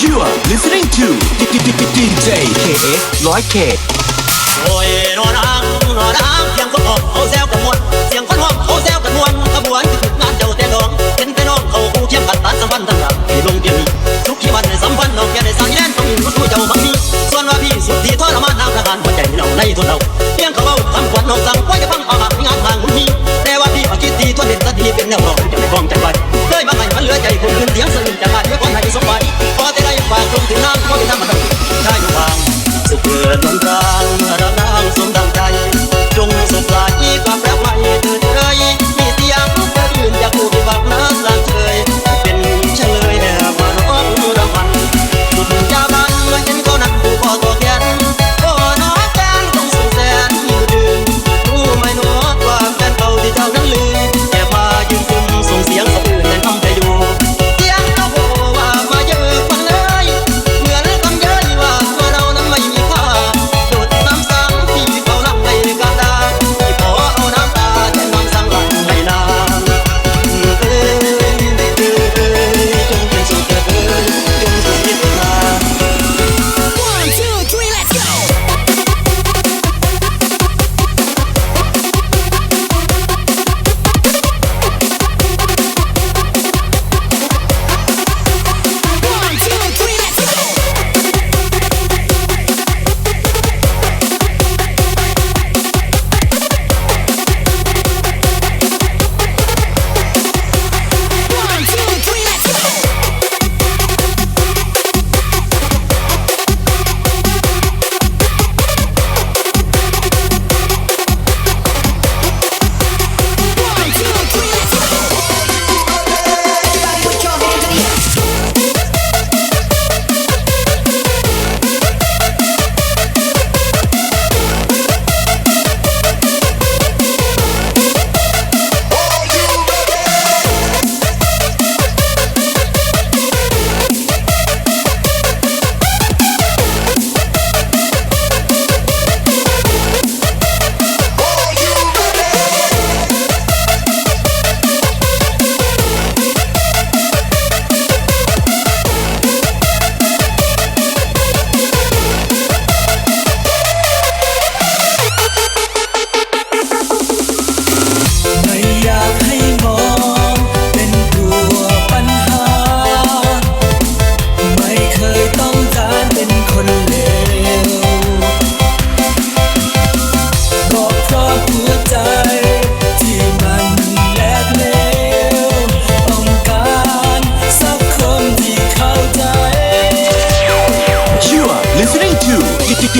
You are listening to DJ KS 100K โอ้ยนอนอ้างนอนอ้างเสียงคนหอบเขาแซวกันมวนเสียงคนหอบเขาแซวกันมวนขบวนคืองานเจ้าแต่ดองเห็นแต่น้องเขาคู่เคียงกันตัดสัมพันธ์ทั้งรักที่ลงเตียงนี้ทุกที่วันในสัมพันธ์น้องแกได้สร้างแย่นต้องมีรู้ตัวเจ้าบังมีส่วนว่าพี่สุดที่ทรมานน้ำทหารหัวใจเราในทนเราเพียงเขาเอาคำขวัญน้องสั่งไว้จะฟังเอาหางานทางมุนมีแต่ว่าพี่มาคิดดีทวเด็ดสักทีเป็นแนวรองจะไม่ฟ้องใจไปเลยมาให้มันเหลือใจคนอื่น cantar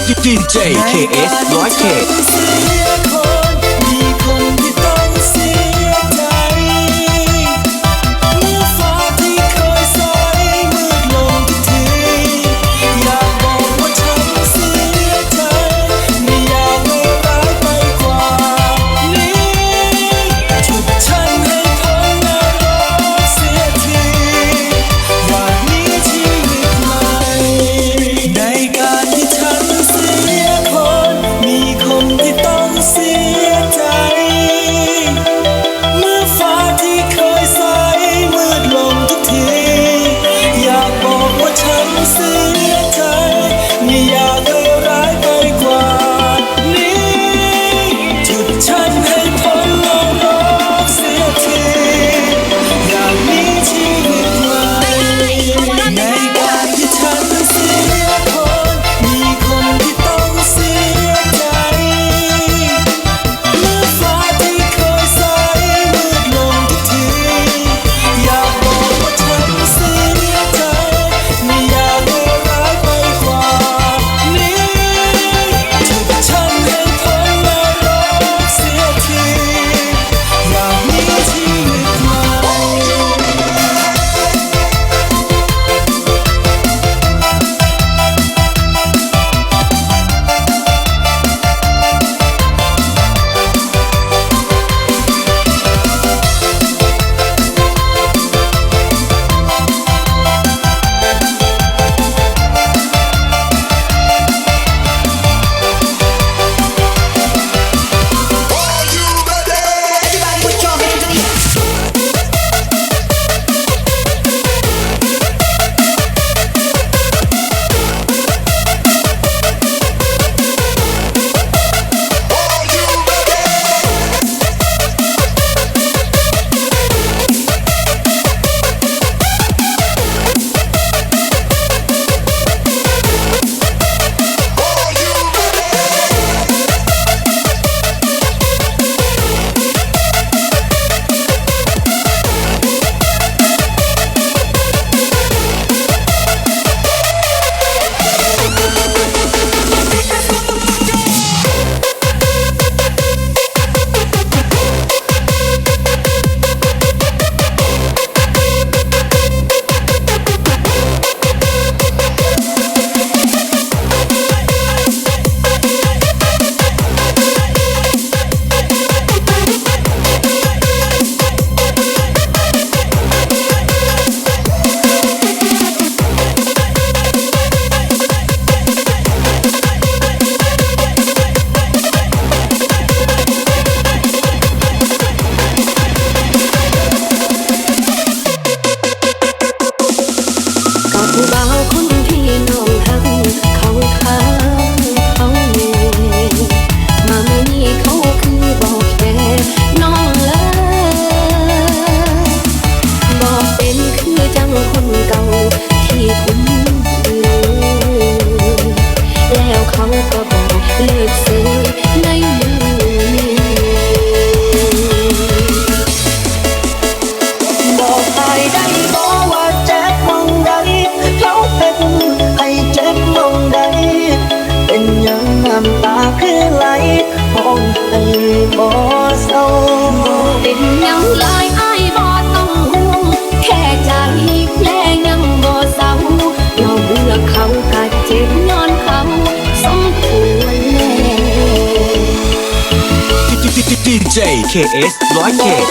DJ KS 100K từng bó sâu tình nhau lại ai bỏ tông hương khe trái lẽ nhăn bò sâu nó vừa khâu cả chết nhon khâu sống cuốn lệ DJ KS nói kẹt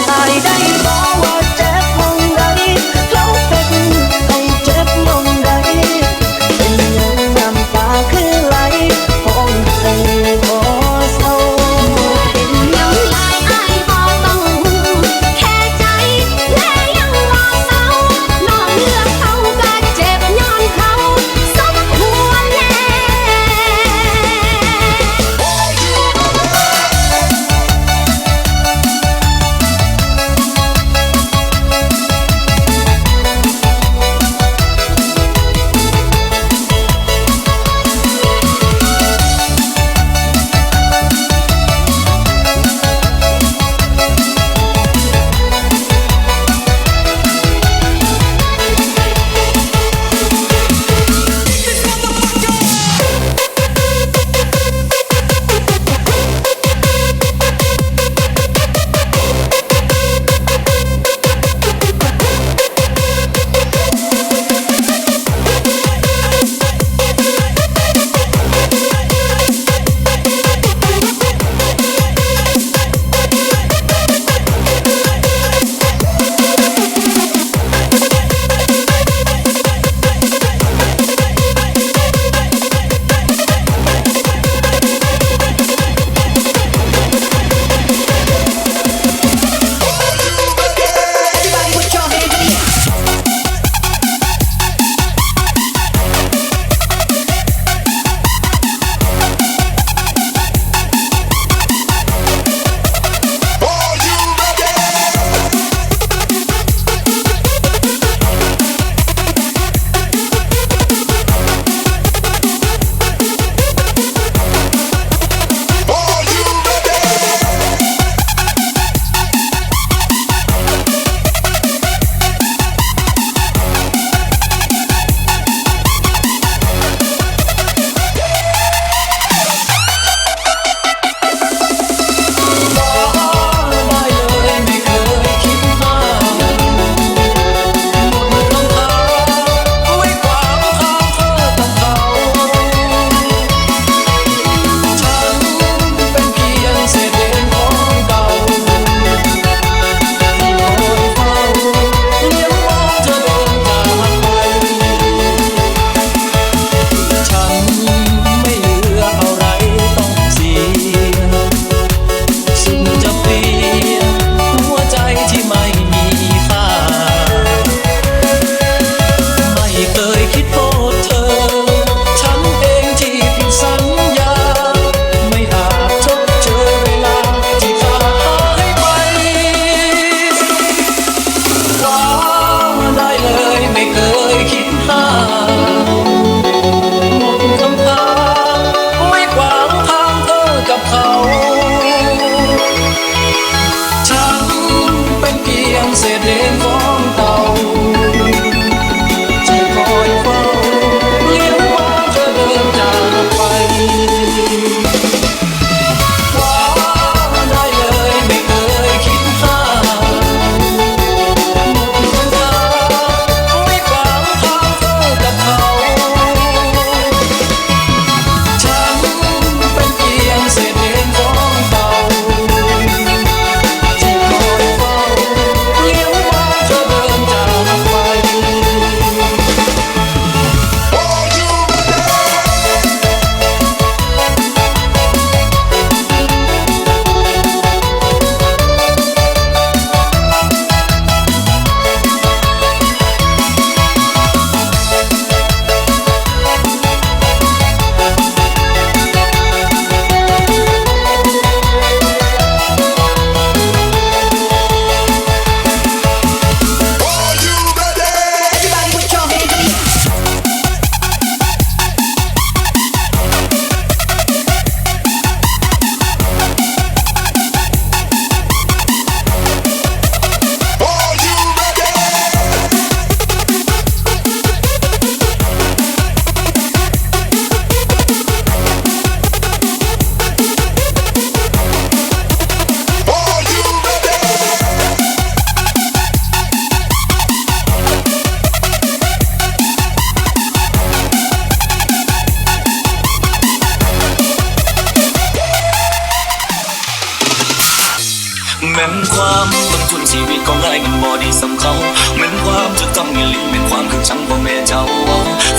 แม้ความต้นทุนชีวิตของไอ้มันบอดีสำเขาเม้นความจะต้องมีลิเป็นความคือจังบ่แม่เจ้า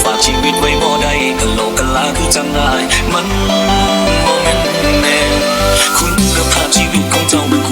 ฝากชีวิตไว้บ่ได้กันโลกกันลาคือจังไงมันบ่แม่นแน่คุณภาพชีวิตของเจ้ามัน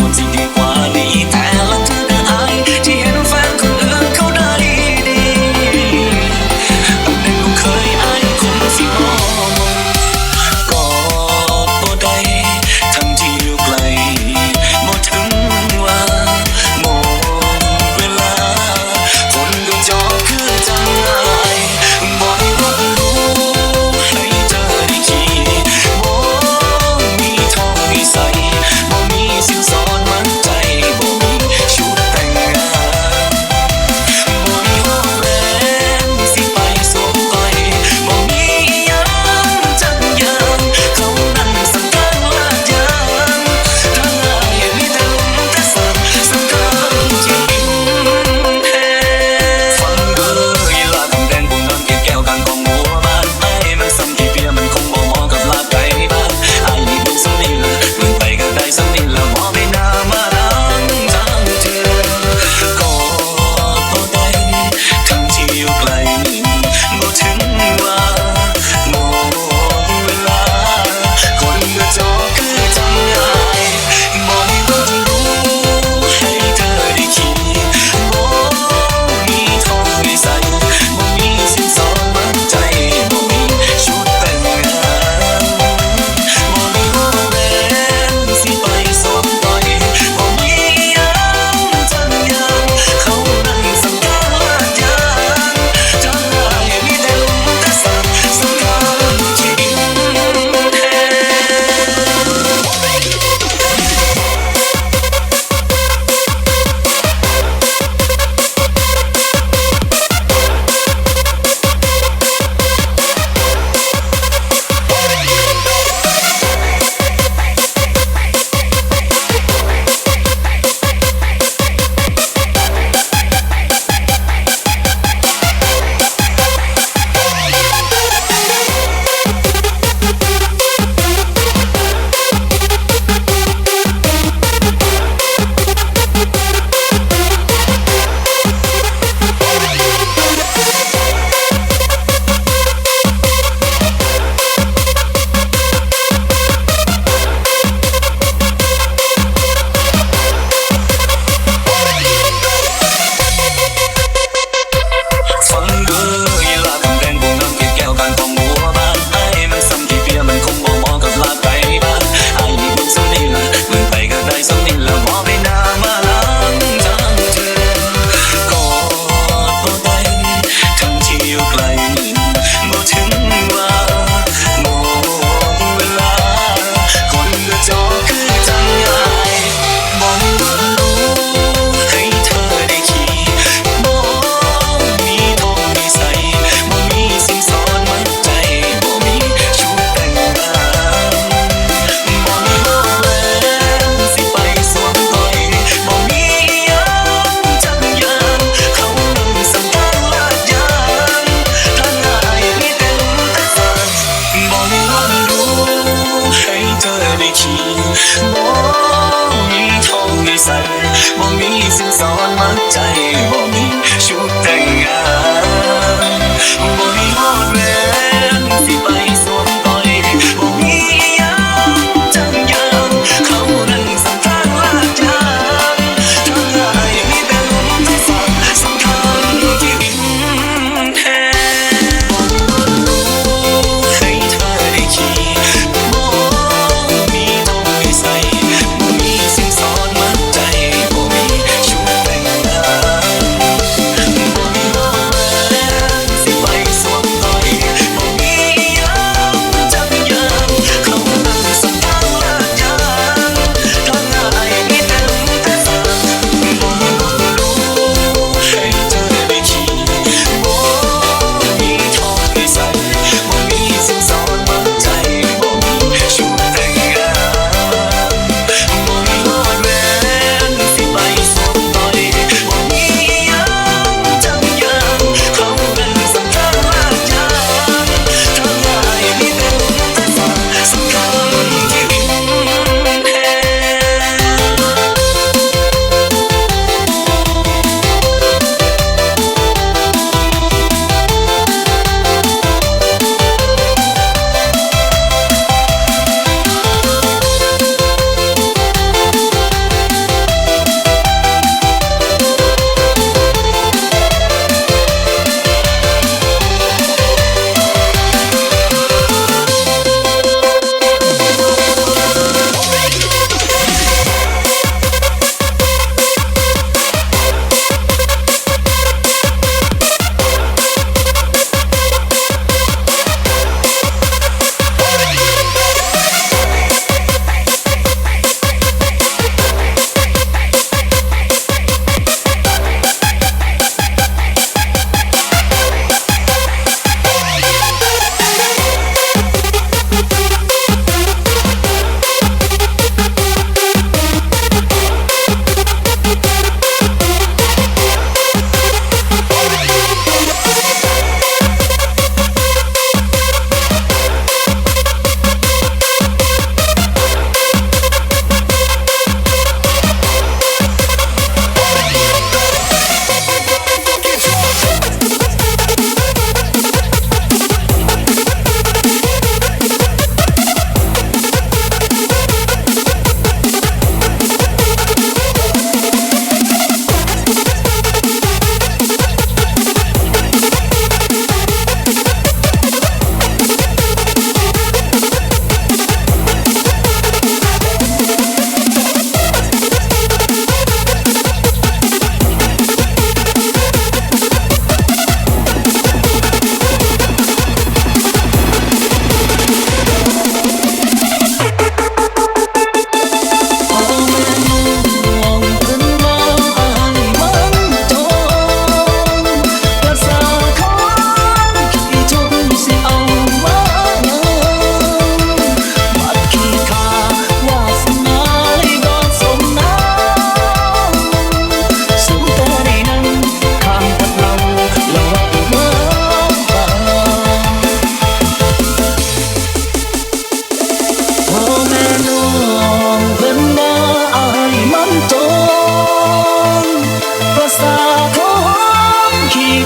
一身伤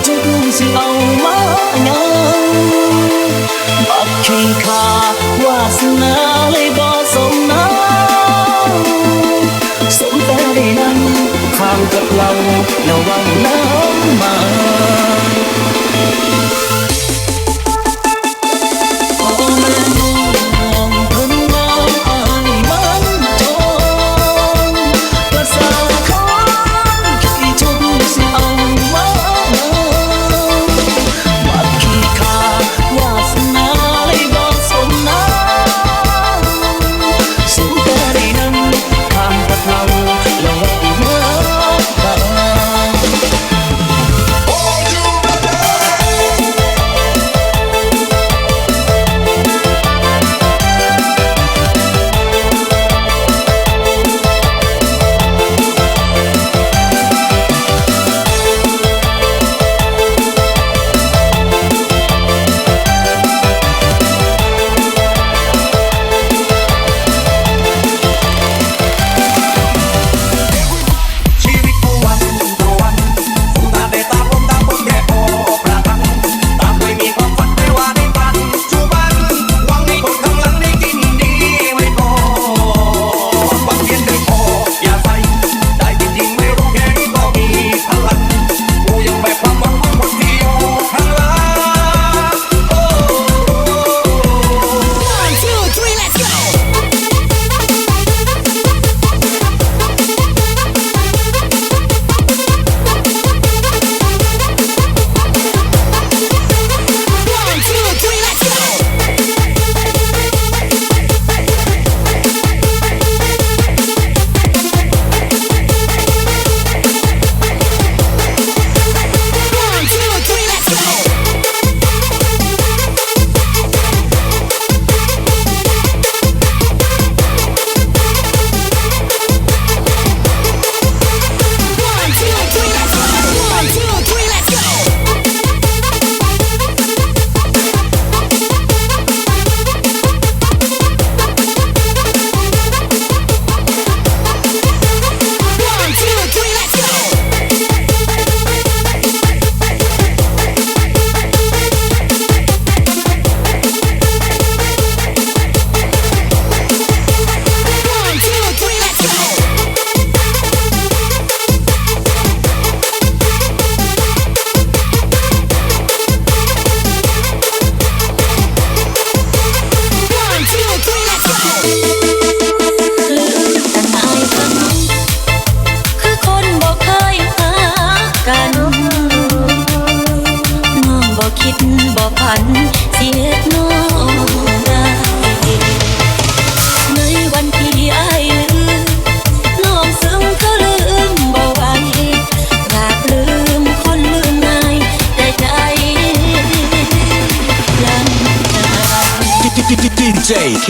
做故事牛馬牛。白旗卡哇斯那里巴松那，松得你能看得 lâu，流望那馬。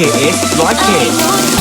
it, like.